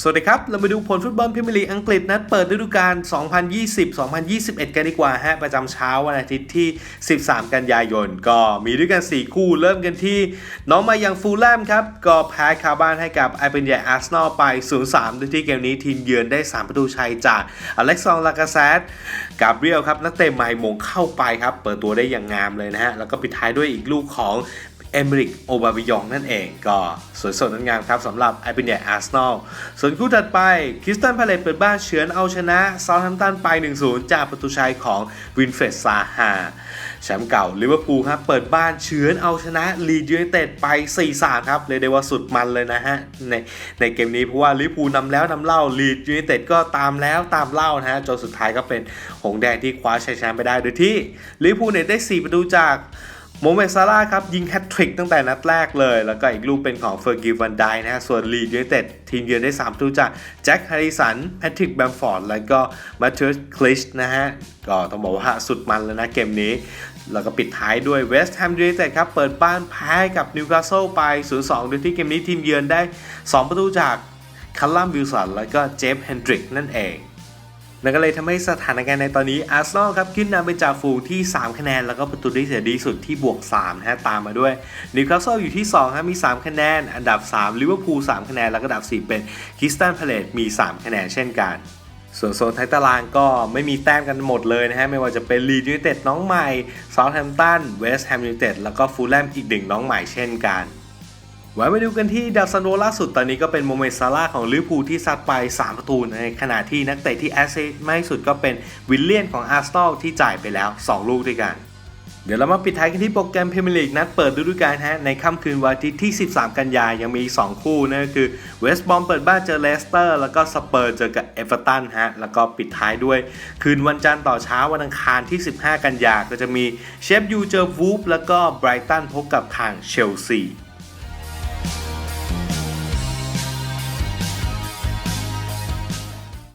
สวัสดีครับ เรามาดูผลฟุตบอลพรีเมียร์ลีกอังกฤษนัดเปิดฤดูกาล 2020-2021 กันดีกว่าฮะ ประจำเช้าวันอาทิตย์ที่ 13 กันยายน ก็มีด้วยกัน 4 คู่เริ่มกันที่ น้องมายังฟูลแลมครับ ก็แพ้คาบ้านให้กับไอเป็นใหญ่อาร์เซนอลไป 0-3โดยที่เกมนี้ทีมเยือนได้ 3 ประตูชัยจากอเล็กซานลากาเซตกาเบรียลครับ นักเตะใหม่มงเข้าไปครับ เปิดตัวได้อย่างงามเลยนะฮะ แล้วก็ปิดท้ายด้วยอีกลูกของ เอมริกโอบาบิยองนั่นเองก็สวยสดงดงามครับสำหรับไอเป็นใหญ่อาร์เซนอลส่วนคู่ถัดไปคริสตันพาเลตเปิดบ้านเฉือนเอาชนะซา u ์แฮมตันไป 1-0 จากประตูชัยของวินเฟรดซาฮาแชมป์เก่าลิเวอร์พูลครับเปิดบ้านเฉือนเอาชนะลีดยูไนเต็ดไป 4-3 ครับเลยได้ว่าสุดมันเลยนะฮะ ในในเกมนี้เพราะว่าลิเวอร์พูลนำแล้วนำเล่าลีดยูไนเต็ดก็ตามแล้วตามเล่านะฮะจนสุดท้ายก็เป็นหงแดงที่คว้าชัยชนะไปได้โดยที่ลิเวอร์พูลเนี่ยได้ 4 ประตูจาก โมเมซาร่าครับยิงแฮตทริกตั้งแต่นัดแรกเลย แล้วก็อีกลูกเป็นของเฟอร์กิวันไดนะฮะส่วนลีดยูไนเต็ดทีมเยือนได้ 3 ประตูจากแจ็คฮร์ริสันแพทริกแบมฟอร์ด แล้วก็มาเธอร์คลิชนะฮะ ก็ต้องบอกว่าสุดมันแล้วนะเกมนี้ แล้วก็ปิดท้ายด้วยเวสต์แฮมยูไนเต็ดครับเปิดบ้านแพ้กับนิวคาสเซิลไป 0-2 โดยที่เกมนี้ทีมเยือนได้ 2 ประตูจากคัลลัมวิลสันแล้วก็เจฟเฮนดริกนั่นเอง นั่นก็เลยทำให้สถานการณ์ในตอนนี้อาร์เซนอลครับขึ้นนำเป็นจ่าฝูงที่ 3 คะแนน แล้วก็ประตูได้เสียดีสุดที่บวก3นะฮะตามมาด้วยนิวคาสเซิลอยู่ที่2ครับมี 3 คะแนน อันดับ3ลิเวอร์พูล3คะแนน แล้วก็อันดับ 4 เป็นคริสตันพาเลตมี 3 คะแนนเช่นกันส่วนโซนท้ายตารางก็ไม่มีแต้มกันหมดเลยนะฮะ ไม่ว่าจะเป็นลีดยูไนเต็ดน้องใหม่ซา u ์แฮมป์ตันเวสต์แฮมยูไนเต็ดแล้วก็ฟูลแลมอีกหนึ่งน้องใหม่เช่นกัน ไว้มาดูกันที่ดาวซันโวล่าสุดตอนนี้ก็เป็นโมเมนต์ซาร่าของลิเวอร์พูลที่ซัดไป 3 ประตู ในขณะที่นักเตะที่แอสเซทมากสุดก็เป็นวิลเลียนของอาร์เซนอลที่จ่ายไปแล้ว 2 ลูกด้วยกัน เดี๋ยวเรามาปิดท้ายกันที่โปรแกรมพรีเมียร์ลีกนัดเปิดฤดูกาลฮะในค่ำคืนวันอาทิตย์ที่ 13 กันยายังมี 2 คู่นั่นก็คือเวสต์บอมเปิดบ้านเจอเลสเตอร์ แล้วก็สเปอร์เจอกับเอเวอร์ตันฮะแล้วก็ปิดท้ายด้วย คืนวันจันทร์ต่อเช้าวันอังคารที่ 15 กันยาก็จะมีเชฟยูเจอวูฟแล้วก็ไบรตันพบกับทางเชลซี